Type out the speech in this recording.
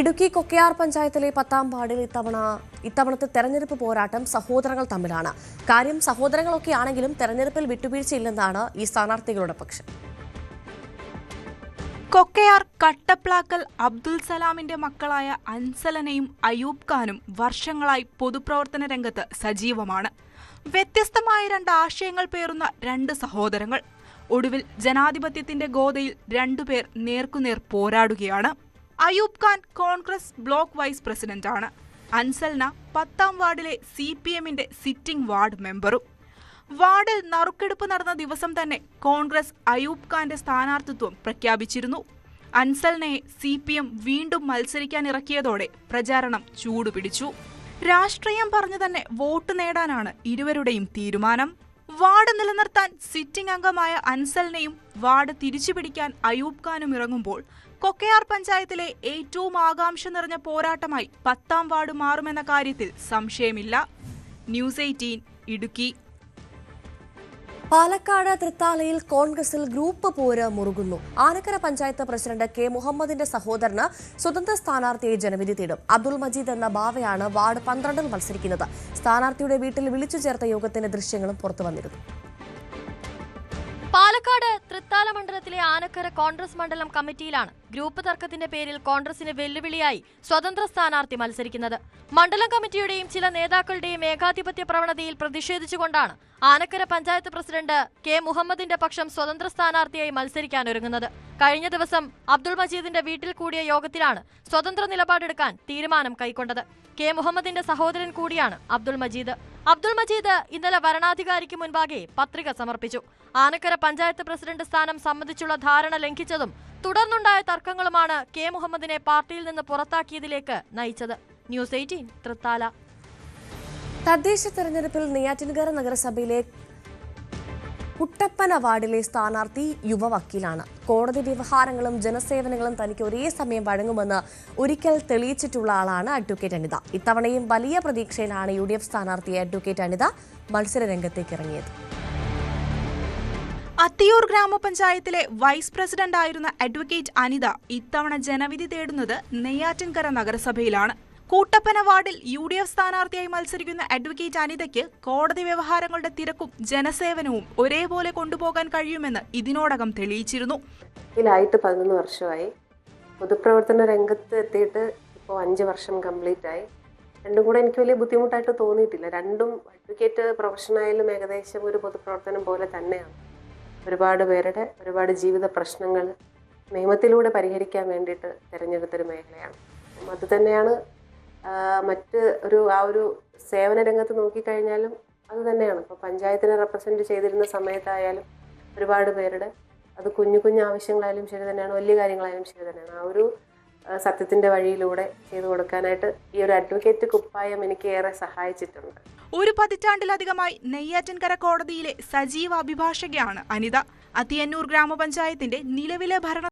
ഇടുക്കി കൊക്കയാർ പഞ്ചായത്തിലെ പത്താം വാർഡിൽ ഇത്തവണ ഇത്തവണത്തെ തെരഞ്ഞെടുപ്പ് പോരാട്ടം സഹോദരങ്ങൾ തമ്മിലാണ്. കാര്യം സഹോദരങ്ങളൊക്കെ ആണെങ്കിലും തെരഞ്ഞെടുപ്പിൽ വിട്ടുവീഴ്ചയില്ലെന്നാണ് ഈ സ്ഥാനാർത്ഥികളുടെ പക്ഷം. കൊക്കയാർ കട്ടപ്ലാക്കൽ അബ്ദുൽ സലാമിന്റെ മക്കളായ അൻസലനയും അയൂബ് ഖാനും വർഷങ്ങളായി പൊതുപ്രവർത്തന രംഗത്ത് സജീവമാണ്. വ്യത്യസ്തമായ രണ്ട് ആശയങ്ങൾ പേറുന്ന രണ്ട് സഹോദരങ്ങൾ. ഒടുവിൽ ജനാധിപത്യത്തിന്റെ ഗോതയിൽ രണ്ടുപേർ നേർക്കുനേർ പോരാടുകയാണ്. അയൂബ് ഖാൻ കോൺഗ്രസ് ബ്ലോക്ക് വൈസ് പ്രസിഡന്റാണ് അൻസൽന പത്താം വാർഡിലെ സി പി എമ്മിന്റെ സിറ്റിംഗ് വാർഡ് മെമ്പറും. വാർഡിൽ നറുക്കെടുപ്പ് നടന്ന ദിവസം തന്നെ കോൺഗ്രസ് അയൂബ് ഖാന്റെ സ്ഥാനാർത്ഥിത്വം പ്രഖ്യാപിച്ചിരുന്നു. അൻസൽനയെ സി പി എം വീണ്ടും മത്സരിക്കാൻ ഇറക്കിയതോടെ പ്രചാരണം ചൂടുപിടിച്ചു. രാഷ്ട്രീയം പറഞ്ഞു തന്നെ വോട്ട് നേടാനാണ് ഇരുവരുടെയും തീരുമാനം. വാർഡ് നിലനിർത്താൻ സിറ്റിംഗ് അംഗമായ അൻസലിനെയും വാർഡ് തിരിച്ചുപിടിക്കാൻ അയൂബ് ഖാനും ഇറങ്ങുമ്പോൾ കൊക്കയാർ പഞ്ചായത്തിലെ ഏറ്റവും ആകാംക്ഷ നിറഞ്ഞ പോരാട്ടമായി പത്താം വാർഡ് മാറുമെന്ന കാര്യത്തിൽ സംശയമില്ല. News eighteen Idukki. പാലക്കാട് തൃത്താലയിൽ കോൺഗ്രസിൽ ഗ്രൂപ്പ് പോര് മുറുകുന്നു. ആനക്കര പഞ്ചായത്ത് പ്രസിഡന്റ് കെ മുഹമ്മദിന്റെ സഹോദരന് സ്വതന്ത്ര സ്ഥാനാർത്ഥിയെ ജനവിധി തേടും. അബ്ദുൾ മജീദ് എന്ന ബാവയാണ് വാർഡ് പന്ത്രണ്ടിൽ മത്സരിക്കുന്നത്. സ്ഥാനാർത്ഥിയുടെ വീട്ടിൽ വിളിച്ചു ചേർത്ത യോഗത്തിന്റെ ദൃശ്യങ്ങളും പുറത്തു വന്നിരുന്നു. പാലക്കാട് തൃത്താല മണ്ഡലത്തിലെ ആനക്കര കോൺഗ്രസ് മണ്ഡലം കമ്മിറ്റിയിലാണ് ഗ്രൂപ്പ് തർക്കത്തിന്റെ പേരിൽ കോൺഗ്രസിന് വെല്ലുവിളിയായി സ്വതന്ത്ര സ്ഥാനാർത്ഥി മത്സരിക്കുന്നത്. മണ്ഡലം കമ്മിറ്റിയുടെയും ചില നേതാക്കളുടെയും ഏകാധിപത്യ പ്രവണതയിൽ പ്രതിഷേധിച്ചുകൊണ്ടാണ് ആനക്കര പഞ്ചായത്ത് പ്രസിഡന്റ് കെ മുഹമ്മദിന്റെ പക്ഷം സ്വതന്ത്ര സ്ഥാനാർത്ഥിയായി മത്സരിക്കാൻ ഒരുങ്ങുന്നത്. കഴിഞ്ഞ ദിവസം അബ്ദുൾ മജീദിന്റെ വീട്ടിൽ കൂടിയ യോഗത്തിലാണ് സ്വതന്ത്ര നിലപാടെടുക്കാൻ തീരുമാനം കൈക്കൊണ്ടത്. കെ മുഹമ്മദിന്റെ സഹോദരൻ കൂടിയാണ് അബ്ദുൾ മജീദ്. അബ്ദുൾ മജീദ് ഇന്നലെ വരണാധികാരിക്ക് മുൻപാകെ പത്രിക സമർപ്പിച്ചു. ആനക്കര പഞ്ചായത്ത് പ്രസിഡന്റ് സ്ഥാനം സംബന്ധിച്ചുള്ള ധാരണ ലംഘിച്ചതും തുടർന്നുണ്ടായ തർക്കങ്ങളുമാണ് കെ മുഹമ്മദിനെ പാർട്ടിയിൽ നിന്ന് പുറത്താക്കിയതിലേക്ക് നയിച്ചത്. News eighteen Thrithala. തദ്ദേശ തെരഞ്ഞെടുപ്പിൽ നെയ്യാറ്റിൻകര നഗരസഭയിലെ കുട്ടപ്പന വാർഡിലെ സ്ഥാനാർത്ഥി യുവ വക്കീലാണ്. കോടതി വ്യവഹാരങ്ങളും ജനസേവനങ്ങളും തനിക്ക് ഒരേ സമയം വഴങ്ങുമെന്ന് ഒരിക്കൽ തെളിയിച്ചിട്ടുള്ള ആളാണ് അഡ്വക്കേറ്റ് അനിത. ഇത്തവണയും വലിയ പ്രതീക്ഷയിലാണ് യു ഡി എഫ് സ്ഥാനാർത്ഥി അഡ്വക്കേറ്റ് അനിത മത്സര രംഗത്തേക്ക് ഇറങ്ങിയത്. അത്തിയൂർ ഗ്രാമപഞ്ചായത്തിലെ വൈസ് പ്രസിഡന്റ് ആയിരുന്ന അഡ്വക്കേറ്റ് അനിത ഇത്തവണ ജനവിധി തേടുന്നത് നെയ്യാറ്റിൻകര നഗരസഭയിലാണ്. കൂട്ടപ്പന വാർഡിൽ യു ഡി എഫ് സ്ഥാനാർത്ഥിയായി മത്സരിക്കുന്ന അഡ്വക്കേറ്റ് അനിതയ്ക്ക് കോടതി വ്യവഹാരങ്ങളുടെ തിരക്കും ജനസേവനവും ഒരേപോലെ കൊണ്ടുപോകാൻ കഴിയുമെന്ന് ഇതിനോടകം തെളിയിച്ചിരുന്നു. ഇതിലായിട്ട് പതിനൊന്ന് വർഷമായി. പൊതുപ്രവർത്തന രംഗത്ത് എത്തിയിട്ട് ഇപ്പോൾ അഞ്ച് വർഷം കംപ്ലീറ്റ് ആയി. രണ്ടും കൂടെ എനിക്ക് വലിയ ബുദ്ധിമുട്ടായിട്ട് തോന്നിയിട്ടില്ല. രണ്ടും അഡ്വക്കേറ്റ് പ്രൊഫഷനായാലും ഏകദേശം ഒരു പൊതുപ്രവർത്തനം പോലെ തന്നെയാണ്. ഒരുപാട് പേരുടെ ഒരുപാട് ജീവിത പ്രശ്നങ്ങൾ നിയമത്തിലൂടെ പരിഹരിക്കാൻ വേണ്ടിയിട്ട് തിരഞ്ഞെടുത്തൊരു മേഖലയാണ്. അത് തന്നെയാണ് മറ്റ് ഒരു ആ ഒരു സേവന രംഗത്ത് നോക്കിക്കഴിഞ്ഞാലും അത് തന്നെയാണ്. ഇപ്പോൾ പഞ്ചായത്തിനെ റെപ്രസെന്റ് ചെയ്തിരുന്ന സമയത്തായാലും ഒരുപാട് പേരുടെ അത് കുഞ്ഞു കുഞ്ഞു ആവശ്യങ്ങളായാലും ശരി തന്നെയാണ് വലിയ കാര്യങ്ങളായാലും ശരി തന്നെയാണ്. ആ ഒരു സത്യത്തിന്റെ വഴിയിലൂടെ ചെയ്തു കൊടുക്കാനായിട്ട് ഈ ഒരു അഡ്വക്കേറ്റ് കുപ്പായം എനിക്ക് ഏറെ സഹായിച്ചിട്ടുണ്ട്. ഒരു പതിറ്റാണ്ടിലധികമായി നെയ്യാറ്റിൻകര കോടതിയിലെ സജീവ അഭിഭാഷകയാണ് അനിത. അത്തിയന്നൂർ ഗ്രാമപഞ്ചായത്തിന്റെ നിലവിലെ ഭരണ